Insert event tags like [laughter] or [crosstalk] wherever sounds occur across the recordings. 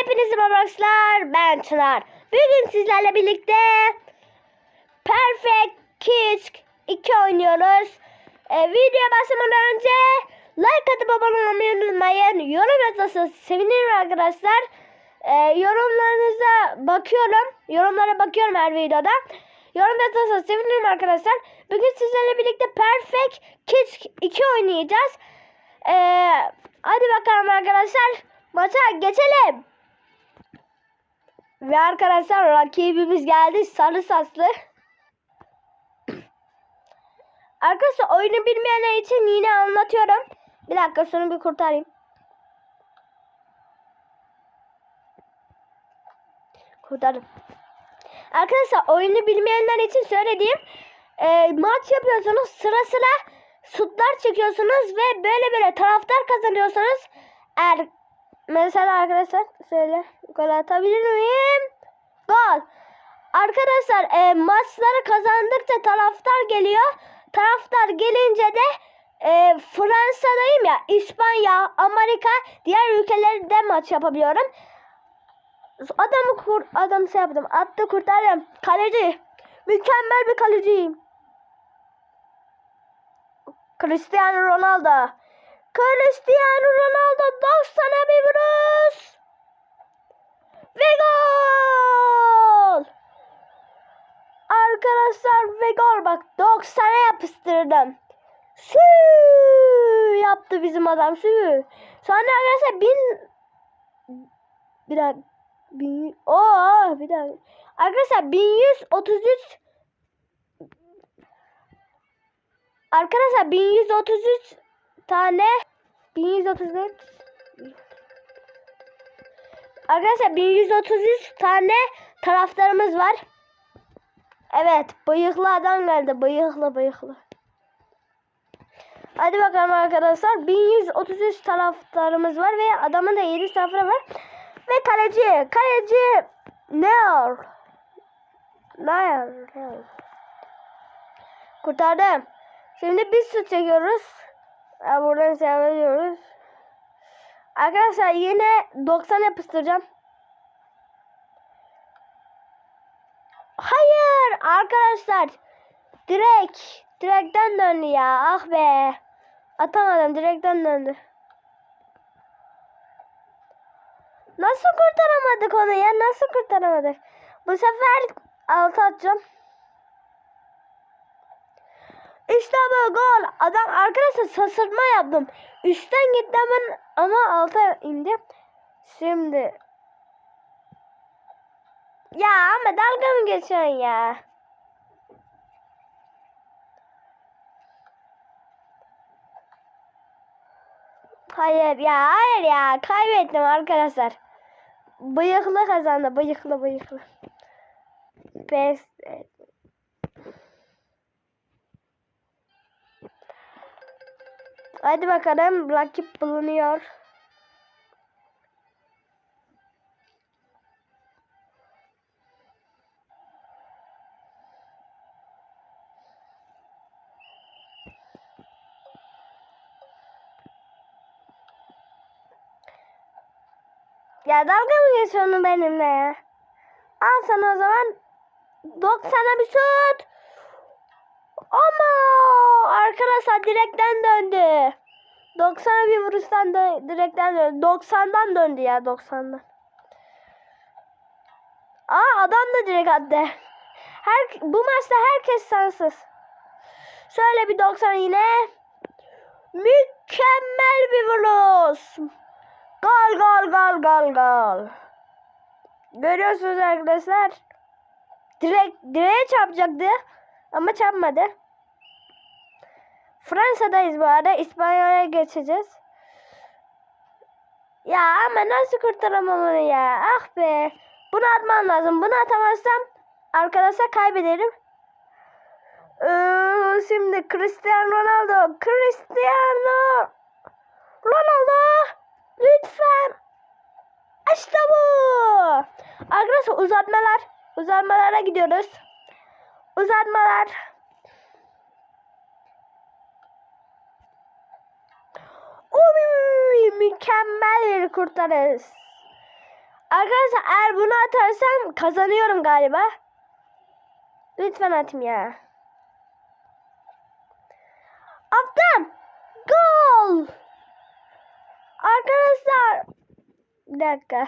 Hepinize merhaba arkadaşlar. Ben Çınar. Bugün sizlerle birlikte Perfect Kids 2 oynuyoruz. Ee, videoya başlamadan önce like atıp abone olmayı unutmayın. Yorum yazarsanız sevinirim arkadaşlar. Ee, yorumlarınıza bakıyorum. Yorumlara bakıyorum her videoda. Yorum yazarsanız sevinirim arkadaşlar. Bugün sizlerle birlikte Perfect Kids 2 oynayacağız. Ee, hadi bakalım arkadaşlar. Maça geçelim. Ve arkadaşlar rakibimiz geldi. Sarı saslı. [clears throat] Arkadaşlar oyunu bilmeyenler için yine anlatıyorum. Bir dakika şunu bir kurtarayım. Kurtardım. Arkadaşlar oyunu bilmeyenler için söylediğim e, maç yapıyorsunuz sıra sıra şutlar çekiyorsunuz ve böyle böyle taraftar kazanıyorsanız eğer mesela arkadaşlar söyle gol atabilir miyim? Gol. Arkadaşlar e, maçları kazandıkça taraftar geliyor. Taraftar gelince de e, Fransa'dayım ya İspanya, Amerika diğer ülkelerde maç yapabiliyorum. Adamı kur, adam şey yaptım. Attı kurtardım. Kaleci. Mükemmel bir kaleciyim. Cristiano Ronaldo. Cristiano Ronaldo 90'a bir. Ve gol. Arkadaşlar ve gol bak 90'a yapıştırdım. Sü yaptı bizim adam sü. Sonra arkadaşlar bin bir dakika bin Oo bir dakika. Arkadaşlar 1133 Arkadaşlar 1133 tane 1133 Arkadaşlar 1133 tane taraftarımız var. Evet, bıyıklı adam geldi. Bıyıklı bıyıklı. Hadi bakalım arkadaşlar. 1133 taraftarımız var ve adamın da 7 taraftarı var. Ve kaleci. Kaleci Neor. Neor. Kurtardım. Şimdi biz şut çekiyoruz. Ya buradan seviyoruz. Arkadaşlar yine 90 yapıştıracağım. Hayır arkadaşlar. Direkt. Direkten döndü ya. Ah be. Atamadım. Direkten döndü. Nasıl kurtaramadık onu ya? Nasıl kurtaramadık? Bu sefer altı atacağım. İşte bu gol. Adam arkadaşlar şaşırtma yaptım. Üstten gitti hemen ama alta indi. Şimdi. Ya ama dalga mı geçiyorsun ya? Hayır ya hayır ya kaybettim arkadaşlar. Bıyıklı kazandı bıyıklı bıyıklı. Pes. Hadi bakalım rakip bulunuyor. Ya dalga mı geçiyorsun benimle ya? Al sana o zaman 90'a bir şut. Ama arkadaşlar direkten döndü. 90'a bir vuruştan dö direkten döndü. 90'dan döndü ya 90'dan. Aa adam da direkt attı. Her, bu maçta herkes şanssız. Şöyle bir 90 yine. Mükemmel bir vuruş. Gol gol gol gol gol. Görüyorsunuz arkadaşlar. Direkt direğe çarpacaktı ama çarpmadı. Fransa'dayız bu arada. İspanya'ya geçeceğiz. Ya ama nasıl kurtaramam onu ya? Ah be. Bunu atmam lazım. Bunu atamazsam arkadaşlar kaybederim. Ee, şimdi Cristiano Ronaldo. Cristiano Ronaldo. Lütfen. İşte bu. Arkadaşlar uzatmalar. Uzatmalara gidiyoruz. Uzatmalar. Uy, mükemmel bir kurtarış. Arkadaşlar eğer bunu atarsam kazanıyorum galiba. Lütfen atayım ya. Attım. Gol. Arkadaşlar. Bir dakika.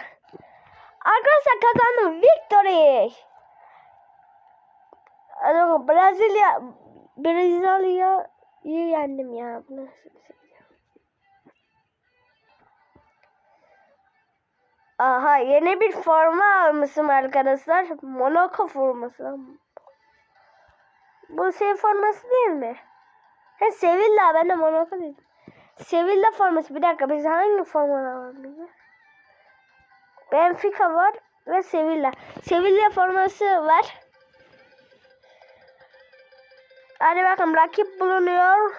Arkadaşlar kazandım. Victory. Brezilya Brezilya'yı yendim ya. Bu nasıl bir şey? Aha yeni bir forma almışım arkadaşlar. Monaco forması. Bu şey forması değil mi? He Sevilla ben de Monaco dedim. Sevilla forması. Bir dakika biz hangi formalar var bize? Benfica var ve Sevilla. Sevilla forması var. Hadi bakalım rakip bulunuyor.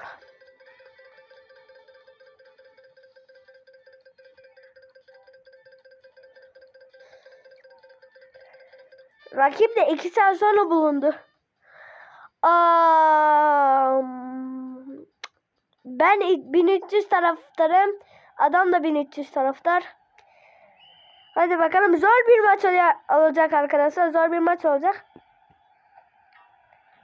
Rakip de iki saat sonra bulundu. Aa, ben 1300 taraftarım. Adam da 1300 taraftar. Hadi bakalım zor bir maç ol- olacak arkadaşlar. Zor bir maç olacak.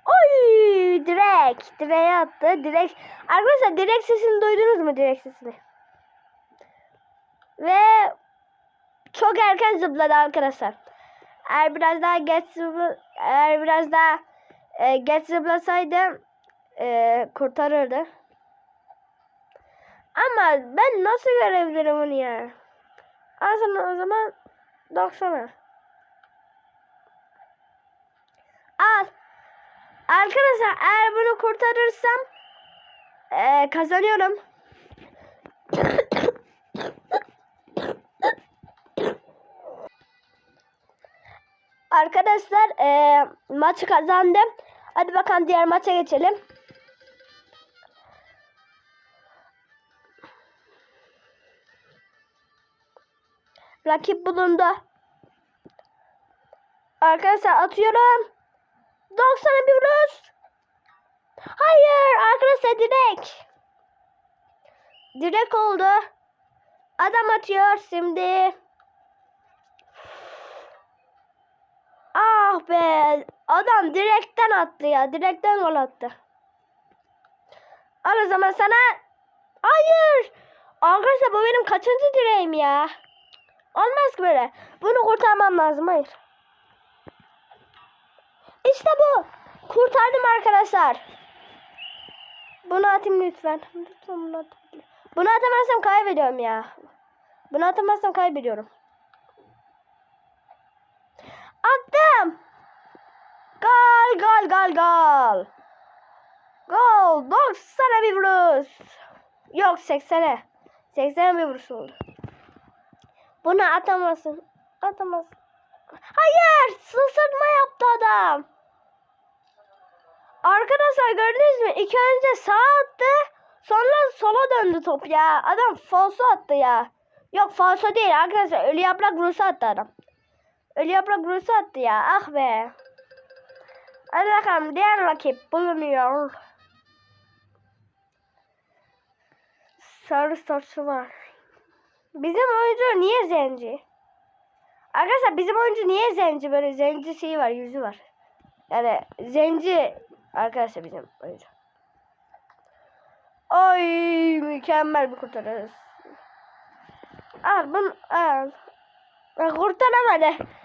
Oy direkt. Direğe attı. Direkt. Arkadaşlar direkt sesini duydunuz mu direkt sesini? Ve çok erken zıpladı arkadaşlar. Eğer biraz daha geç eğer biraz daha e, geç zıplasaydı e, kurtarırdı. Ama ben nasıl görebilirim onu ya? Sana o zaman 90'a. Al. Arkadaşlar eğer bunu kurtarırsam e, kazanıyorum. [coughs] Arkadaşlar e, maçı kazandım. Hadi bakalım diğer maça geçelim. Rakip bulundu. Arkadaşlar atıyorum. 90'a bir vuruş. Hayır arkadaşlar direkt. Direkt oldu. Adam atıyor şimdi. Ah be. Adam direkten attı ya. Direkten gol attı. Al o zaman sana. Hayır. Arkadaşlar bu benim kaçıncı direğim ya. Olmaz ki böyle. Bunu kurtarmam lazım. Hayır. İşte bu. Kurtardım arkadaşlar. Bunu atayım lütfen. Lütfen bunu atayım. Bunu atamazsam kaybediyorum ya. Bunu atamazsam kaybediyorum. Attım. Gol gol gol gol. Gol. 90'a bir vuruş. Yok 80'e. 80'e bir vuruş oldu. Bunu atamazsın. Atamazsın. Hayır. Sısırma yaptı adam. Arkadaşlar gördünüz mü? İlk önce sağa attı. Sonra sola döndü top ya. Adam falso attı ya. Yok falso değil arkadaşlar. Ölü yaprak vuruşu attı adam. Ölü yaprak vuruşu attı ya. Ah be. Hadi bakalım diğer rakip bulunuyor. Sarı saçı var. Bizim oyuncu niye zenci? Arkadaşlar bizim oyuncu niye zenci? Böyle zenci şeyi var, yüzü var. Yani zenci arkadaşlar bizim oyuncu. Ay mükemmel bir kurtarırız. Al bunu al. Kurtaramadı.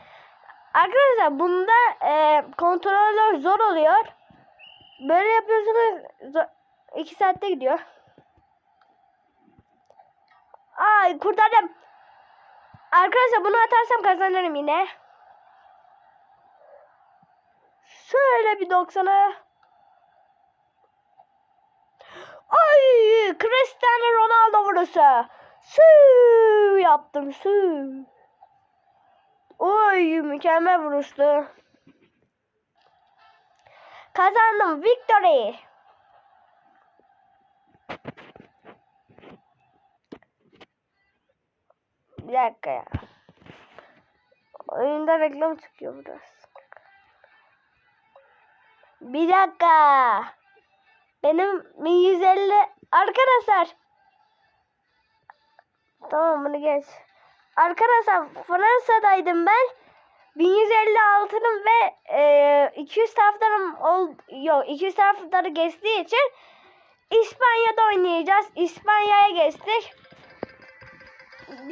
Arkadaşlar bunda e, kontroller zor oluyor. Böyle yapıyorsunuz. Zor, iki saatte gidiyor. Ay kurtardım. Arkadaşlar bunu atarsam kazanırım yine. Şöyle bir 90'a. Ay Cristiano Ronaldo vuruşu. Sü yaptım sü. Oy mükemmel vuruştu. Kazandım victory. Bir dakika ya. Oyunda reklam çıkıyor biraz. Bir dakika. Benim 150 arkadaşlar. Tamam bunu geç. Arkadaşlar Fransa'daydım ben. 1156'nın ve e, 200 taraftarım ol yok 200 taraftarı geçtiği için İspanya'da oynayacağız. İspanya'ya geçtik.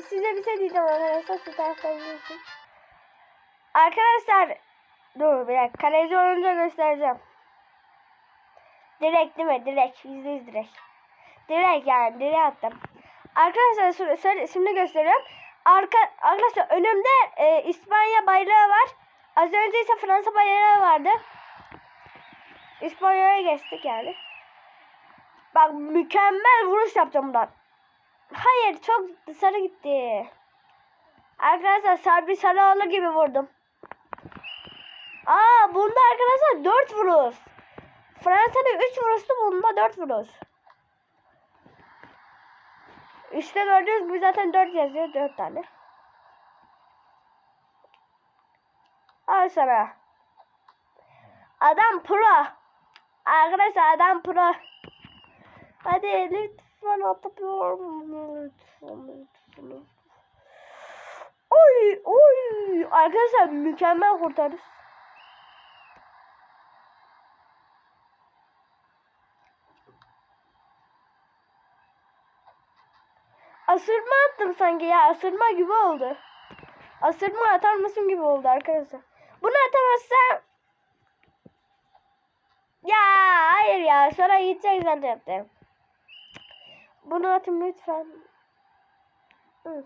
Size bir şey diyeceğim arkadaşlar şu taraftan. Arkadaşlar dur bir dakika kaleci olunca göstereceğim. Direkt değil mi? Direkt. Yüzde yüz direkt. Direkt yani. Direkt attım. Arkadaşlar şöyle şimdi gösteriyorum. Arka, arkadaşlar önümde e, İspanya bayrağı var. Az önce ise Fransa bayrağı vardı. İspanya'ya geçtik yani. Bak mükemmel vuruş yapacağım buradan. Hayır çok dışarı gitti. Arkadaşlar Sabri Sarıoğlu gibi vurdum. Aa bunda arkadaşlar 4 vuruş. Fransa'da 3 vuruştu bunda 4 vuruş. Üstte gördüğünüz gibi zaten 4 yazıyor 4 tane. Al sana. Adam pro. Arkadaşlar adam pro. Hadi lütfen atıyorum. Lütfen lütfen. Oy oy. Arkadaşlar mükemmel kurtarış. Asırma attım sanki ya. Asırma gibi oldu. Asırma atar mısın gibi oldu arkadaşlar. Bunu atamazsam ya hayır ya sonra gidecek zannettim. Bunu atın lütfen. Hı.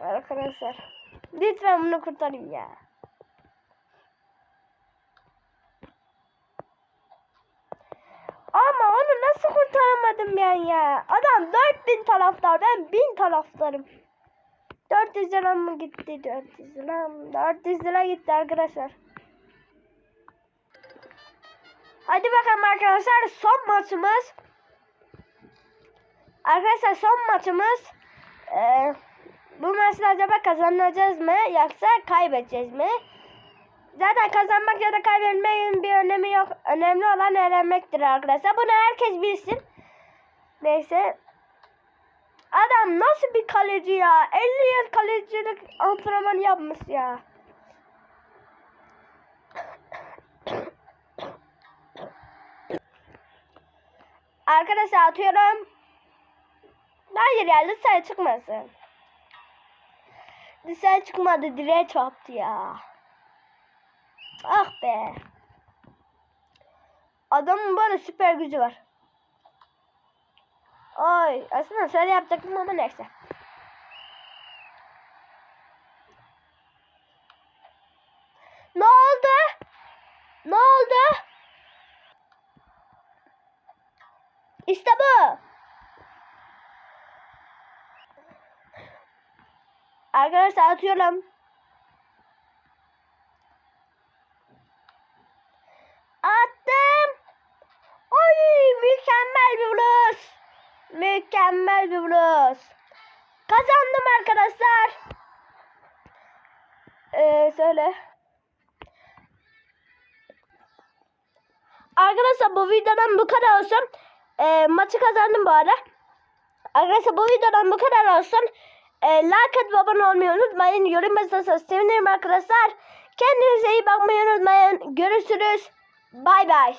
Arkadaşlar lütfen bunu kurtarayım ya. Ama onu nasıl kurtaramadım ben ya? Adam 4000 taraftar ben 1000 taraftarım. 400 lira mı gitti? 400 lira mı? 400 lira gitti arkadaşlar. Hadi bakalım arkadaşlar son maçımız. Arkadaşlar son maçımız. Ee, bu maçta acaba kazanacağız mı yoksa kaybedeceğiz mi? Zaten kazanmak ya da kaybetmenin bir önemi yok. Önemli olan öğrenmektir arkadaşlar. Bunu herkes bilsin. Neyse. Adam nasıl bir kaleci ya? 50 yıl kalecilik antrenman yapmış ya. Arkadaşlar atıyorum. Hayır ya dışarı çıkmasın. Dışarı çıkmadı direğe çarptı ya. Ah be. Adamın böyle süper gücü var. Ay aslında şöyle yapacaktım ama neyse. Ne oldu? Ne oldu? İşte bu. Arkadaşlar atıyorum. Attım. Oy mükemmel bir vuruş. Vuruş. Kazandım arkadaşlar. Ee, söyle. Arkadaşlar bu videodan bu kadar olsun. Ee, maçı kazandım bu arada. Arkadaşlar bu videodan bu kadar olsun. Ee, like atıp abone olmayı unutmayın. Yorum yazarsanız sevinirim arkadaşlar. Kendinize iyi bakmayı unutmayın. Görüşürüz. Bay bay.